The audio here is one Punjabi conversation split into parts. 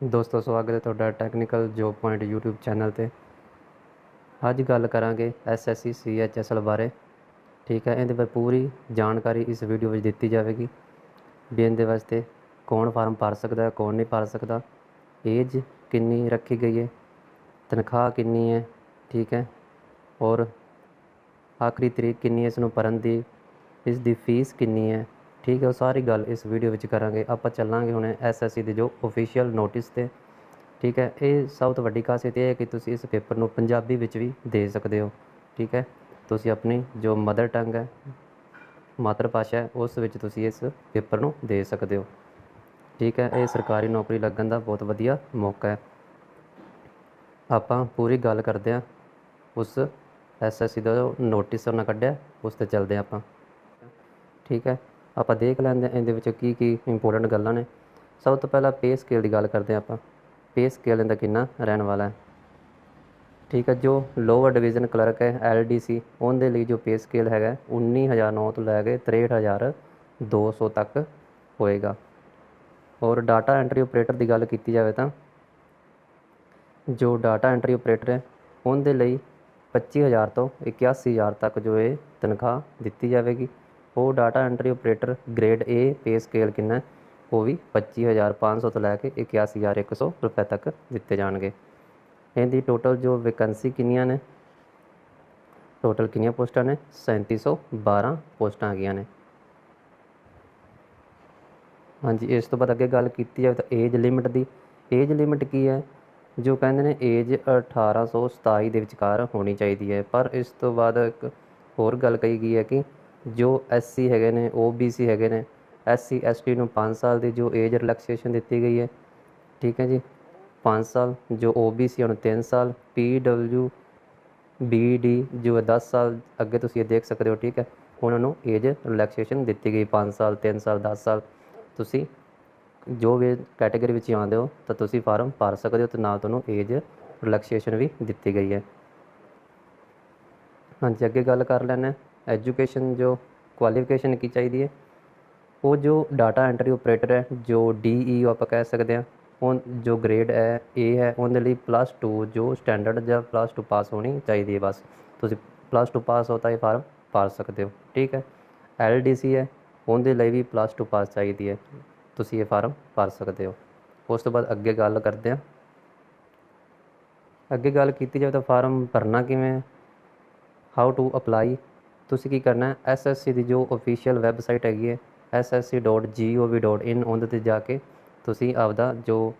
ਦੋਸਤੋ, ਸਵਾਗਤ ਹੈ ਤੁਹਾਡਾ technical job point YouTube channel ਤੇ। ਅੱਜ ਗੱਲ ਕਰਾਂਗੇ SSC CHSL ਬਾਰੇ। ਠੀਕ ਹੈ, ਇਹਦੇ ਬਾਰੇ ਪੂਰੀ ਜਾਣਕਾਰੀ ਇਸ ਵੀਡੀਓ ਵਿੱਚ ਦਿੱਤੀ ਜਾਵੇਗੀ। ਵੀ ਇਹਦੇ ਵਾਸਤੇ ਕੌਣ ਫਾਰਮ ਭਰ ਸਕਦਾ ਹੈ ਕੌਣ ਨਹੀਂ ਭਰ ਸਕਦਾ ਏਜ ਕਿੰਨੀ ਰੱਖੀ ਗਈ ਹੈ, ਤਨਖਾਹ ਕਿੰਨੀ ਹੈ, ਠੀਕ ਹੈ, ਔਰ ਆਖਰੀ ਤਰੀਕ ਕਿੰਨੀ ਹੈ ਇਸ ਨੂੰ ਭਰਨ ਦੀ, ਇਸ ਦੀ ਫੀਸ ਕਿੰਨੀ ਹੈ ਠੀਕ ਹੈ, ਉਹ ਸਾਰੀ ਗੱਲ ਇਸ ਵੀਡੀਓ ਵਿੱਚ ਕਰਾਂਗੇ। ਆਪਾਂ ਚੱਲਾਂਗੇ ਹੁਣ ਐਸਐਸਸੀ ਦੇ ਜੋ ਅਫੀਸ਼ੀਅਲ ਨੋਟਿਸ ਤੇ। ਠੀਕ ਹੈ, ਇਹ ਸਭ ਤੋਂ ਵੱਡੀ ਖਾਸੀਅਤ ਇਹ ਹੈ ਕਿ ਤੁਸੀਂ ਇਸ ਪੇਪਰ ਨੂੰ ਪੰਜਾਬੀ ਵਿੱਚ ਵੀ ਦੇ ਸਕਦੇ ਹੋ। ਠੀਕ ਹੈ, ਤੁਸੀਂ ਆਪਣੀ ਜੋ ਮਦਰ ਟੰਗ ਹੈ, ਮਾਤਰ ਭਾਸ਼ਾ ਹੈ, ਉਸ ਵਿੱਚ ਤੁਸੀਂ ਇਸ ਪੇਪਰ ਨੂੰ ਦੇ ਸਕਦੇ ਹੋ। ਠੀਕ ਹੈ, ਇਹ ਸਰਕਾਰੀ ਨੌਕਰੀ ਲੱਗਣ ਦਾ ਬਹੁਤ ਵਧੀਆ ਮੌਕਾ ਹੈ। ਆਪਾਂ ਪੂਰੀ ਗੱਲ ਕਰਦੇ ਹਾਂ, ਉਸ ਐਸਐਸਸੀ ਦਾ ਜੋ ਨੋਟਿਸ ਉਹਨਾਂ ਕੱਢਿਆ, ਉਸ ਤੇ ਚੱਲਦੇ ਹਾਂ ਆਪਾਂ। ਠੀਕ ਹੈ ਆਪਾਂ ਦੇਖ ਲੈਂਦੇ ਹਾਂ ਇਹਦੇ ਵਿੱਚ ਕੀ ਕੀ ਇੰਪੋਰਟੈਂਟ ਗੱਲਾਂ ਨੇ। ਸਭ ਤੋਂ ਪਹਿਲਾਂ ਪੇ ਸਕੇਲ ਦੀ ਗੱਲ ਕਰਦੇ ਹਾਂ ਆਪਾਂ। ਪੇ ਸਕੇਲ ਇਹਦਾ ਕਿੰਨਾ ਰਹਿਣ ਵਾਲਾ ਹੈ। ਠੀਕ ਹੈ, ਜੋ ਲੋਅਰ ਡਿਵੀਜ਼ਨ ਕਲਰਕ ਹੈ ਐਲਡੀਸੀ ਉਹਦੇ ਲਈ ਜੋ ਪੇ ਸਕੇਲ ਹੈਗਾ 19009 ਤੋਂ ਲੈ ਕੇ 63200 ਤੱਕ ਹੋਏਗਾ। ਔਰ ਡਾਟਾ ਐਂਟਰੀ ਆਪਰੇਟਰ ਦੀ ਗੱਲ ਕੀਤੀ ਜਾਵੇ ਤਾਂ, ਜੋ ਡਾਟਾ ਐਂਟਰੀ ਆਪਰੇਟਰ ਹੈ, ਉਹਦੇ ਲਈ 25000 ਤੋਂ 81000 ਤੱਕ ਜੋ ਇਹ ਤਨਖਾਹ ਦਿੱਤੀ ਜਾਵੇਗੀ। ਉਹ data entry operator grade A pay scale ਕਿੰਨਾ ਹੈ? ਉਹ ਵੀ 25500 ਤੋਂ ਲੈ ਕੇ 81100 ਰੁਪਏ ਤੱਕ ਦਿੱਤੇ ਜਾਣਗੇ। ਇਹਦੀ ਟੋਟਲ ਜੋ ਵੈਕੈਂਸੀ ਕਿੰਨੀਆਂ ਨੇ? ਟੋਟਲ ਕਿੰਨੀਆਂ ਪੋਸਟਾਂ ਨੇ? 3712 ਪੋਸਟਾਂ ਹੈਗੀਆਂ ਨੇ। ਹਾਂਜੀ, ਇਸ ਤੋਂ ਬਾਅਦ ਅੱਗੇ ਗੱਲ ਕੀਤੀ ਜਾਵੇ ਤਾਂ ਏਜ ਲਿਮਿਟ ਦੀ। ਏਜ ਲਿਮਿਟ ਕੀ ਹੈ? ਜੋ ਕਹਿੰਦੇ ਨੇ ਏਜ 1827 ਦੇ ਵਿਚਕਾਰ ਹੋਣੀ ਚਾਹੀਦੀ ਹੈ। ਪਰ ਇਸ ਤੋਂ ਬਾਅਦ ਇੱਕ ਹੋਰ ਗੱਲ ਕਹੀ ਗਈ ਹੈ ਕਿ ਜੋ ਐਸਸੀ ਹੈਗੇ ਨੇ ਓਬੀਸੀ ਹੈਗੇ ਨੇ ਐਸਸੀ ਐਸਟੀ ਨੂੰ 5 ਸਾਲ ਦੀ ਜੋ ਏਜ ਰਿਲੈਕਸੇਸ਼ਨ ਦਿੱਤੀ ਗਈ ਹੈ, ਠੀਕ ਹੈ ਜੀ 5 ਸਾਲ, ਜੋ ਓਬੀਸੀ ਨੂੰ 3 ਸਾਲ ਪੀਡਬਲਯੂ ਬੀਡੀ ਜੋ ਹੈ 10 ਸਾਲ ਅੱਗੇ ਤੁਸੀਂ ਇਹ ਦੇਖ ਸਕਦੇ ਹੋ, ਠੀਕ ਹੈ, ਉਹਨਾਂ ਨੂੰ ਏਜ ਰਿਲੈਕਸੇਸ਼ਨ ਦਿੱਤੀ ਗਈ 5 ਸਾਲ 3 ਸਾਲ 10 ਸਾਲ, ਤੁਸੀਂ ਜੋ ਵੀ ਕੈਟਾਗਰੀ ਵਿੱਚ ਆਉਂਦੇ ਹੋ, ਤਾਂ ਤੁਸੀਂ ਫਾਰਮ ਭਰ ਸਕਦੇ ਹੋ ਤੇ ਨਾਲ ਤੁਹਾਨੂੰ ਏਜ ਰਿਲੈਕਸੇਸ਼ਨ ਵੀ ਦਿੱਤੀ ਗਈ ਹੈ। ਹਾਂਜੀ, ਅੱਗੇ ਗੱਲ ਕਰ ਲੈਣਾ ਐਜੂਕੇਸ਼ਨ ਜੋ ਕੁਆਲੀਫਿਕੇਸ਼ਨ ਕੀ ਚਾਹੀਦੀ ਹੈ, ਉਹ ਜੋ ਡਾਟਾ ਐਂਟਰੀ ਆਪਰੇਟਰ ਹੈ, ਜੋ ਡੀਈ ਆਪਾਂ ਕਹਿ ਸਕਦੇ ਹਾਂ, ਉਹ ਜੋ ਗ੍ਰੇਡ ਹੈ, ਏ ਹੈ, ਉਹਦੇ ਲਈ ਪਲੱਸ 2 ਜੋ ਸਟੈਂਡਰਡ ਜਾਂ ਪਲੱਸ 2 ਪਾਸ ਹੋਣੀ ਚਾਹੀਦੀ ਹੈ ਬਸ। ਤੁਸੀਂ ਪਲੱਸ 2 ਪਾਸ ਹੋ ਤਾਂ ਇਹ ਫਾਰਮ ਭਰ ਸਕਦੇ ਹੋ, ਠੀਕ ਹੈ? ਐਲਡੀਸੀ ਹੈ, ਉਹਦੇ ਲਈ ਵੀ ਪਲੱਸ 2 ਪਾਸ ਚਾਹੀਦੀ ਹੈ, ਤੁਸੀਂ ਇਹ ਫਾਰਮ ਭਰ ਸਕਦੇ ਹੋ। ਉਸ ਤੋਂ ਬਾਅਦ ਅੱਗੇ ਗੱਲ ਕਰਦੇ ਹਾਂ। ਅੱਗੇ ਗੱਲ ਕੀਤੀ ਜਾਵੇ ਤਾਂ ਫਾਰਮ ਭਰਨਾ ਕਿਵੇਂ ਹਾਊ ਟੂ ਅਪਲਾਈ ਤੁਸੀਂ ਕੀ ਕਰਨਾ ਹੈ? ਐਸਐਸਸੀ ਦੀ ਜੋ ਅਫੀਸ਼ੀਅਲ ਵੈਬਸਾਈਟ ਹੈਗੀ ਹੈ ssc.gov.in ਉਹਦੇ ਤੇ ਜਾ ਕੇ ਤੁਸੀਂ ਆਪਦਾ ਜੋ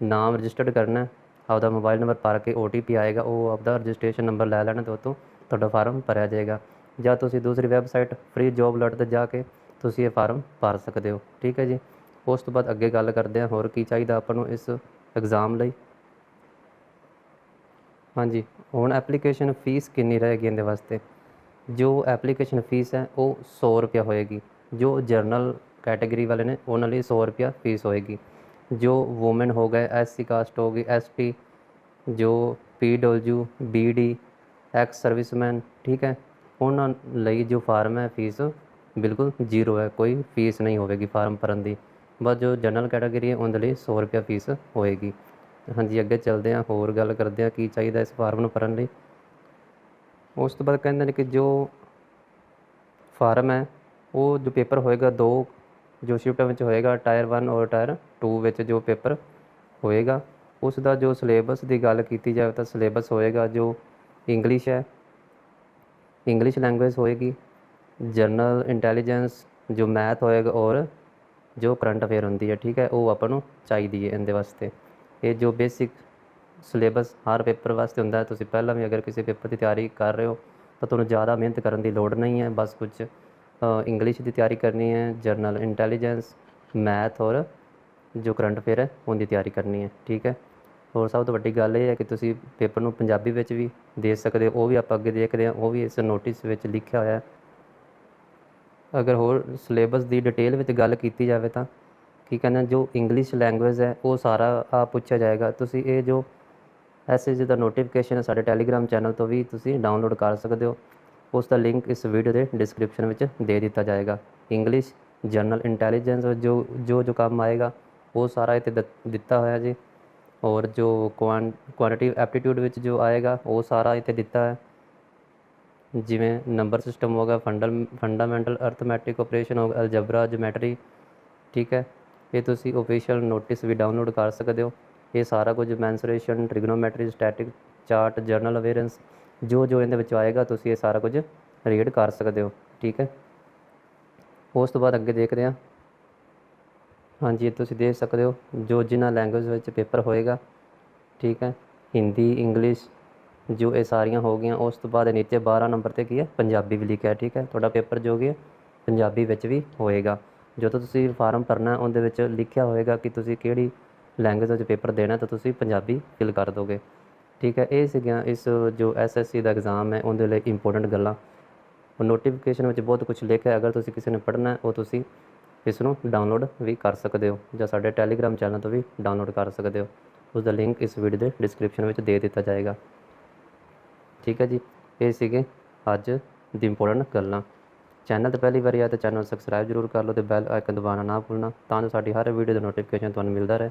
ਨਾਮ ਰਜਿਸਟਰਡ ਕਰਨਾ ਆਪਦਾ ਮੋਬਾਈਲ ਨੰਬਰ ਭਰ ਕੇ OTP ਆਏਗਾ, ਉਹ ਆਪਦਾ ਰਜਿਸਟ੍ਰੇਸ਼ਨ ਨੰਬਰ ਲੈ ਲੈਣਾ ਤੇ ਉਹ ਤੋਂ ਤੁਹਾਡਾ ਫਾਰਮ ਭਰਿਆ ਜਾਏਗਾ। ਜਾਂ ਤੁਸੀਂ ਦੂਸਰੀ ਵੈਬਸਾਈਟ ਫ੍ਰੀ ਜੋਬ ਅਲਰਟ ਤੇ ਜਾ ਕੇ ਤੁਸੀਂ ਇਹ ਫਾਰਮ ਭਰ ਸਕਦੇ ਹੋ, ਠੀਕ ਹੈ ਜੀ? ਉਸ ਤੋਂ ਬਾਅਦ ਅੱਗੇ ਗੱਲ ਕਰਦੇ ਹਾਂ, ਹੋਰ ਕੀ ਚਾਹੀਦਾ ਆਪਾਂ ਨੂੰ ਇਸ ਐਗਜ਼ਾਮ ਲਈ? ਹਾਂਜੀ, ਹੁਣ ਐਪਲੀਕੇਸ਼ਨ ਫੀਸ ਕਿੰਨੀ ਰਹੇਗੀ ਇਹਦੇ ਵਾਸਤੇ? ਜੋ ਐਪਲੀਕੇਸ਼ਨ ਫੀਸ ਹੈ, ਉਹ 100 ਰੁਪਏ ਹੋਏਗੀ। ਜੋ ਜਰਨਲ ਕੈਟਾਗਰੀ ਵਾਲੇ ਨੇ, ਉਹਨਾਂ ਲਈ 100 ਰੁਪਏ ਫੀਸ ਹੋਏਗੀ। ਜੋ ਔਮਨ ਹੋ ਗਏ ਐਸਸੀ ਕਾਸਟ ਹੋ ਗਈ ਐਸਟੀ ਜੋ ਪੀਡਬਲਯੂ ਬੀਡੀ ਐਕਸ ਸਰਵਿਸਮੈਨ, ਠੀਕ ਹੈ, ਉਹਨਾਂ ਲਈ ਜੋ ਫਾਰਮ ਹੈ, ਫੀਸ ਬਿਲਕੁਲ ਜ਼ੀਰੋ ਹੈ, ਕੋਈ ਫੀਸ ਨਹੀਂ ਹੋਵੇਗੀ ਫਾਰਮ ਭਰਨ ਦੀ। ਬਸ ਜੋ ਜਨਰਲ ਕੈਟਾਗਰੀ ਹੈ, ਉਹਦੇ ਲਈ 100 ਰੁਪਏ ਫੀਸ ਹੋਏਗੀ। ਹਾਂਜੀ, ਅੱਗੇ ਚੱਲਦੇ ਹਾਂ, ਹੋਰ ਗੱਲ ਕਰਦੇ ਹਾਂ, ਕੀ ਚਾਹੀਦਾ ਇਸ ਫਾਰਮ ਨੂੰ ਭਰਨ ਲਈ। ਉਸ ਤੋਂ ਬਾਅਦ ਕਹਿੰਦੇ ਨੇ ਕਿ ਜੋ ਫਾਰਮ ਹੈ, ਉਹ ਜੋ ਪੇਪਰ ਹੋਏਗਾ, ਦੋ ਜੋ ਸ਼ਿਫਟਾਂ ਵਿੱਚ ਹੋਏਗਾ, ਟਾਇਰ 1 ਔਰ ਟਾਇਰ 2 ਵਿੱਚ ਜੋ ਪੇਪਰ ਹੋਏਗਾ ਉਸ ਦਾ ਜੋ ਸਿਲੇਬਸ ਦੀ ਗੱਲ ਕੀਤੀ ਜਾਵੇ ਤਾਂ ਸਿਲੇਬਸ ਹੋਏਗਾ ਜੋ ਇੰਗਲਿਸ਼ ਹੈ। ਇੰਗਲਿਸ਼ ਲੈਂਗੁਏਜ ਹੋਏਗੀ, ਜਨਰਲ ਇੰਟੈਲੀਜੈਂਸ, ਜੋ ਮੈਥ ਹੋਏਗਾ ਔਰ ਜੋ ਕਰੰਟ ਅਫੇਅਰ ਹੁੰਦੀ ਹੈ, ਠੀਕ ਹੈ, ਉਹ ਆਪਾਂ ਨੂੰ ਚਾਹੀਦੀ ਹੈ ਇਹਦੇ ਵਾਸਤੇ। ਇਹ ਜੋ ਬੇਸਿਕ ਸਿਲੇਬਸ ਹਰ ਪੇਪਰ ਵਾਸਤੇ ਹੁੰਦਾ ਹੈ। ਤੁਸੀਂ ਪਹਿਲਾਂ ਵੀ ਅਗਰ ਕਿਸੇ ਪੇਪਰ ਦੀ ਤਿਆਰੀ ਕਰ ਰਹੇ ਹੋ, ਤਾਂ ਤੁਹਾਨੂੰ ਜ਼ਿਆਦਾ ਮਿਹਨਤ ਕਰਨ ਦੀ ਲੋੜ ਨਹੀਂ ਹੈ। ਬਸ ਕੁਝ ਇੰਗਲਿਸ਼ ਦੀ ਤਿਆਰੀ ਕਰਨੀ ਹੈ ਜਰਨਲ ਇੰਟੈਲੀਜੈਂਸ ਮੈਥ ਔਰ ਜੋ ਕਰੰਟ ਅਫੇਅਰ ਹੈ, ਉਹਦੀ ਤਿਆਰੀ ਕਰਨੀ ਹੈ। ਠੀਕ ਹੈ? ਹੋਰ ਸਭ ਤੋਂ ਵੱਡੀ ਗੱਲ ਇਹ ਹੈ ਕਿ ਤੁਸੀਂ ਪੇਪਰ ਨੂੰ ਪੰਜਾਬੀ ਵਿੱਚ ਵੀ ਦੇ ਸਕਦੇ ਹੋ। ਉਹ ਵੀ ਆਪਾਂ ਅੱਗੇ ਦੇਖਦੇ ਹਾਂ। ਉਹ ਵੀ ਇਸ ਨੋਟਿਸ ਵਿੱਚ ਲਿਖਿਆ ਹੋਇਆ ਹੈ। ਅਗਰ ਹੋਰ ਸਿਲੇਬਸ ਦੀ ਡਿਟੇਲ ਵਿੱਚ ਗੱਲ ਕੀਤੀ ਜਾਵੇ ਤਾਂ, ਕੀ ਕਹਿੰਦੇ ਜੋ ਇੰਗਲਿਸ਼ ਲੈਂਗੁਏਜ ਹੈ, ਉਹ ਸਾਰਾ ਆ ਪੁੱਛਿਆ ਜਾਏਗਾ। ਤੁਸੀਂ ਇਹ ਜੋ ਐਸਐਸਜੀ ਦਾ ਨੋਟੀਫਿਕੇਸ਼ਨ ਸਾਡੇ ਟੈਲੀਗ੍ਰਾਮ ਚੈਨਲ ਤੋਂ ਵੀ ਤੁਸੀਂ ਡਾਊਨਲੋਡ ਕਰ ਸਕਦੇ ਹੋ। ਉਸ ਦਾ ਲਿੰਕ ਇਸ ਵੀਡੀਓ ਦੇ ਡਿਸਕ੍ਰਿਪਸ਼ਨ ਵਿੱਚ ਦੇ ਦਿੱਤਾ ਜਾਏਗਾ। ਇੰਗਲਿਸ਼ ਜਨਰਲ ਇੰਟੈਲੀਜੈਂਸ ਜੋ ਜੋ ਜੋ ਕੰਮ ਆਏਗਾ, ਉਹ ਸਾਰਾ ਇੱਥੇ ਦਿੱਤ- ਦਿੱਤਾ ਹੋਇਆ ਜੀ। ਔਰ ਜੋ ਕੁਆਂਟੀਟਿਵ ਐਪਟੀਟਿਊਡ ਵਿੱਚ ਜੋ ਆਏਗਾ, ਉਹ ਸਾਰਾ ਇੱਥੇ ਦਿੱਤਾ ਹੈ। ਜਿਵੇਂ ਨੰਬਰ ਸਿਸਟਮ ਹੋਗਾ ਫੰਡਲ ਫੰਡਾਮੈਂਟਲ ਅਰਥਮੈਟਿਕ ਆਪਰੇਸ਼ਨ ਹੋਗਾ ਅਲਜਬਰਾ ਜਿਓਮੈਟਰੀ ਠੀਕ ਹੈ। ਇਹ ਤੁਸੀਂ ਔਫੀਸ਼ੀਅਲ ਨੋਟਿਸ ਵੀ ਡਾਊਨਲੋਡ ਕਰ ਸਕਦੇ ਹੋ। ਇਹ ਸਾਰਾ ਕੁਝ mensuration trigonometry static chart general awareness ਜੋ ਜੋ ਇਹਦੇ ਵਿੱਚ ਆਏਗਾ, ਤੁਸੀਂ ਇਹ ਸਾਰਾ ਕੁਝ ਰੀਡ ਕਰ ਸਕਦੇ ਹੋ, ਠੀਕ ਹੈ? ਉਸ ਤੋਂ ਬਾਅਦ ਅੱਗੇ ਦੇਖਦੇ ਹਾਂ। ਹਾਂਜੀ, ਤੁਸੀਂ ਦੇਖ ਸਕਦੇ ਹੋ, ਜੋ ਜਿਨ੍ਹਾਂ ਲੈਂਗੁਏਜ ਵਿੱਚ ਪੇਪਰ ਹੋਏਗਾ, ਠੀਕ ਹੈ? ਹਿੰਦੀ, ਇੰਗਲਿਸ਼, ਜੋ ਇਹ ਸਾਰੀਆਂ ਹੋ ਗਈਆਂ, ਉਸ ਤੋਂ ਬਾਅਦ ਨੀਚੇ 12 ਨੰਬਰ ਤੇ ਕੀ ਹੈ? ਪੰਜਾਬੀ ਵੀ ਲਿਖਿਆ, ਠੀਕ ਹੈ? ਤੁਹਾਡਾ ਪੇਪਰ ਜੋ ਕੀ ਪੰਜਾਬੀ ਵਿੱਚ ਵੀ ਹੋਏਗਾ। ਜਦੋਂ ਤੁਸੀਂ ਫਾਰਮ ਭਰਨਾ ਉਹਦੇ ਵਿੱਚ ਲਿਖਿਆ ਹੋਏਗਾ ਕਿ ਤੁਸੀਂ ਕਿਹੜੀ ਲੈਂਗੁਏਜ ਵਿੱਚ ਪੇਪਰ ਦੇਣਾ ਤਾਂ ਤੁਸੀਂ ਪੰਜਾਬੀ ਫਿਲ ਕਰ ਦੋਗੇ। ਠੀਕ ਹੈ, ਇਹ ਸੀਗੀਆਂ ਇਸ ਜੋ ਐਸਐਸਸੀ ਦਾ ਐਗਜ਼ਾਮ ਹੈ, ਉਹਦੇ ਲਈ ਇੰਪੋਰਟੈਂਟ ਗੱਲਾਂ। ਨੋਟੀਫਿਕੇਸ਼ਨ ਵਿੱਚ ਬਹੁਤ ਕੁਝ ਲਿਖਿਆ ਹੈ ਅਗਰ ਤੁਸੀਂ ਕਿਸੇ ਨੇ ਪੜ੍ਹਨਾ ਉਹ ਤੁਸੀਂ ਇਸ ਨੂੰ ਡਾਊਨਲੋਡ ਵੀ ਕਰ ਸਕਦੇ ਹੋ, ਜਾਂ ਸਾਡੇ ਟੈਲੀਗ੍ਰਾਮ ਚੈਨਲ ਤੋਂ ਵੀ ਡਾਊਨਲੋਡ ਕਰ ਸਕਦੇ ਹੋ। ਉਸ ਦਾ ਲਿੰਕ ਇਸ ਵੀਡੀਓ ਦੇ ਡਿਸਕ੍ਰਿਪਸ਼ਨ ਵਿੱਚ ਦੇ ਦਿੱਤਾ ਜਾਏਗਾ। ਠੀਕ ਹੈ ਜੀ, ਇਹ ਸੀਗੇ ਅੱਜ ਦੀ ਇੰਪੋਰਟੈਂਟ ਗੱਲਾਂ। ਚੈਨਲ ਤੇ ਪਹਿਲੀ ਵਾਰੀ ਆਇਆ ਤਾਂ ਚੈਨਲ ਸਬਸਕ੍ਰਾਈਬ ਜ਼ਰੂਰ ਕਰ ਲਓ ਤੇ ਬੈਲ ਆਈਕਨ ਦਬਾਉਣਾ ਨਾ ਭੁੱਲਣਾ, ਤਾਂ ਜੋ ਸਾਡੀ ਹਰ ਵੀਡੀਓ ਦਾ ਨੋਟੀਫਿਕੇਸ਼ਨ ਤੁਹਾਨੂੰ ਮਿਲਦਾ ਰਹੇ।